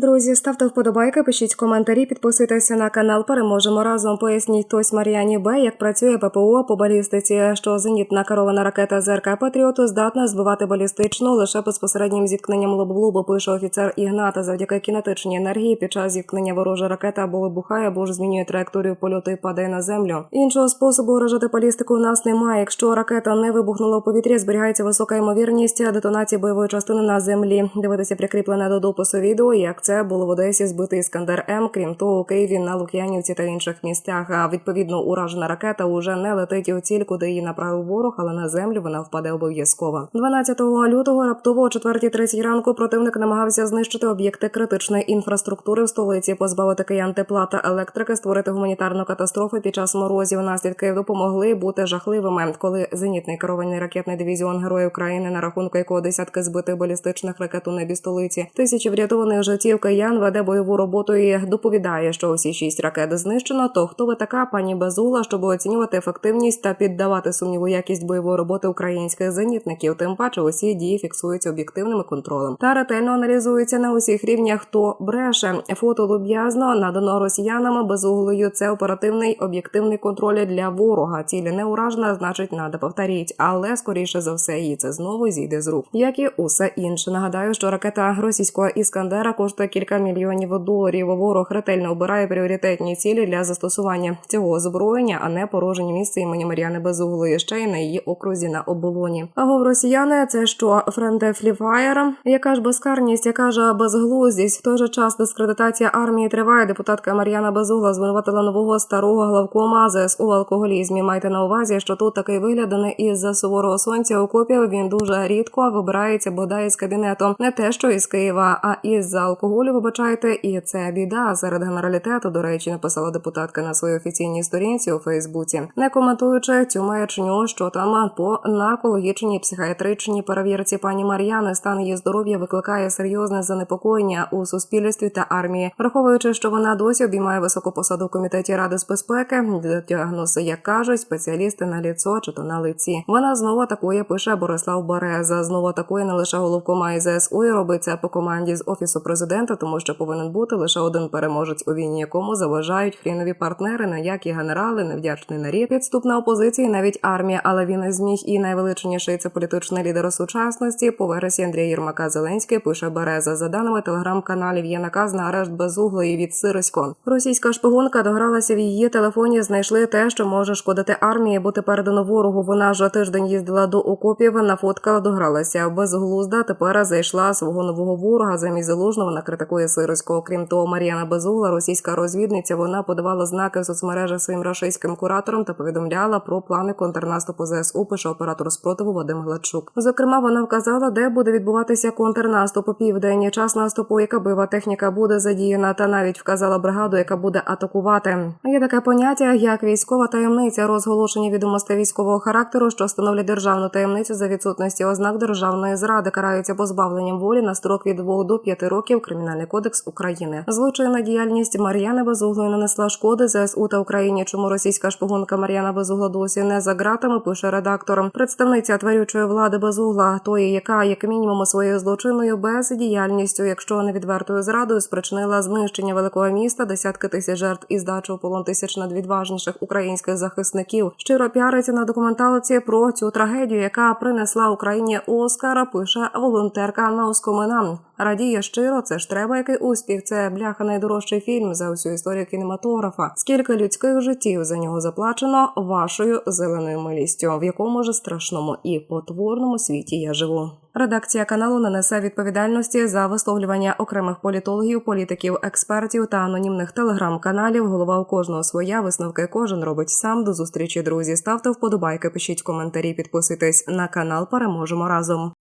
Друзі, ставте вподобайки, пишіть коментарі, підписуйтеся на канал. Переможемо разом. Поясніть хтось Мар'яні Б, як працює ППО по балістиці, що зенітна керована ракета ЗРК Патріоту здатна збивати балістичну лише безпосереднім зіткненням лоб в лоб, пише офіцер Ігната. Завдяки кінетичній енергії під час зіткнення ворожа ракета або вибухає, або ж змінює траєкторію польоту і падає на землю. Іншого способу уражати балістику у нас немає. Якщо ракета не вибухнула в повітрі, зберігається висока ймовірність детонації бойової частини на землі. Дивитися прикріплене до допису відео, як це було в Одесі збитий Іскандер М. Крім того, у Києві на Лук'янівці та інших місцях. А відповідно уражена ракета уже не летить у ціль, куди її направив ворог, але на землю вона впаде обов'язково. 12 лютого раптово о 4.30 ранку противник намагався знищити об'єкти критичної інфраструктури в столиці, позбавити киян тепла та електрики, створити гуманітарну катастрофу під час морозів. Наслідки допомогли бути жахливими, коли зенітний керований ракетний дивізіон Героїв України, на рахунку якого десятки збитих балістичних ракет у небі столиці, тисячі врятованих життів киян веде бойову роботу і доповідає, що усі шість ракет знищено. То хто ви така, пані Безула, щоб оцінювати ефективність та піддавати сумніву якість бойової роботи українських зенітників? Тим паче усі дії фіксуються об'єктивним контролем та ретельно аналізуються на усіх рівнях. Хто бреше фото луб'язно надано росіянами безуглою. Це оперативний об'єктивний контроль для ворога. Цілі не уражена, значить, надо повторіть. Але скоріше за все, їй це знову зійде з рук, як і усе інше. Нагадаю, що ракета російського іскандера коштує кілька мільйонів доларів. Ворог ретельно обирає пріоритетні цілі для застосування цього озброєння, а не порожені місце імені Мар'яни Безуглої, ще й на її окрузі на оболоні. А гов росіяни це що Френде Фліфаєр, яка ж безкарність, яка ж безглуздість. В той же час дискредитація армії триває. Депутатка Мар'яна Безугла звинуватила нового старого главкома ЗСУ алкоголізмі. Майте на увазі, що тут такий вигляд не із-за суворого сонця окопів. Він дуже рідко вибирається бодай із кабінету. Не те, що із Києва, а із-за алкоголю. Вибачайте, і це біда серед генералітету. До речі, написала депутатка на своїй офіційній сторінці у Фейсбуці, не коментуючи цю маячню, що там по наркологічній психіатричній перевірці пані Мар'яни стан її здоров'я викликає серйозне занепокоєння у суспільстві та армії, враховуючи, що вона досі обіймає високу посаду в комітеті ради з безпеки. Діагноз, як кажуть, спеціалісти на ліцо чи то на лиці. Вона знову атакує, пише Борислав Береза. Знову атакує не лише головкома і ЗСУ, і робить це по команді з офісу президента, тому що повинен бути лише один переможець у війні, якому заважають хрінові партнери, ніякі генерали, невдячний нарід, підступна опозиція, навіть армія. Але він не зміг і найвеличніший це політичний лідер сучасності. По версії Андрія Єрмака Зеленський пише Береза. За даними телеграм-каналів, є наказ на арешт безуглої від Сиросько. Російська шпигунка догралася в її телефоні. Знайшли те, що може шкодити армії, бути передано ворогу. Вона ж тиждень їздила до окопів, нафоткала, догралася безглузда. Тепер зайшла свого нового ворога. Замість залужного вона критикує Сироського. Крім того, Мар'яна Безугла, російська розвідниця. Вона подавала знаки в соцмережах своїм рашистським кураторам та повідомляла про плани контрнаступу ЗСУ. Пише оператор спротиву Вадим Гладчук. Зокрема, вона вказала, де буде відбуватися контрнаступ у південь. Час наступу, яка бива техніка буде задіяна, та навіть вказала бригаду, яка буде атакувати. Є таке поняття, як військова таємниця, розголошення відомостей військового характеру, що становлять державну таємницю за відсутності ознак державної зради, караються позбавленням волі на строк від 2 до 5 років. Кримінальний кодекс України. Злочинна діяльність Мар'яни Безуглої нанесла шкоди ЗСУ та Україні. Чому російська шпигунка Мар'яна Безугла досі не за ґратами, пише редактор. Представниця тварючої влади Безугла, тої, яка як мінімум своєю злочинною бездіяльністю, якщо не відвертою зрадою, спричинила знищення великого міста, десятки тисяч жертв і здачу полон тисяч надвідважніших українських захисників. Щиро піариться на документалці про цю трагедію, яка принесла Україні Оскара. Пише волонтерка Наускомина. Радіє щиро, це ж треба який успіх. Це бляха найдорожчий фільм за усю історію кінематографа. Скільки людських життів за нього заплачено вашою зеленою милістю, в якому ж страшному і потворному світі я живу. Редакція каналу не несе відповідальності за висловлювання окремих політологів, політиків, експертів та анонімних телеграм-каналів. Голова у кожного своя висновки кожен робить сам. До зустрічі, друзі. Ставте вподобайки, пишіть коментарі, підписуйтесь на канал. Переможемо разом.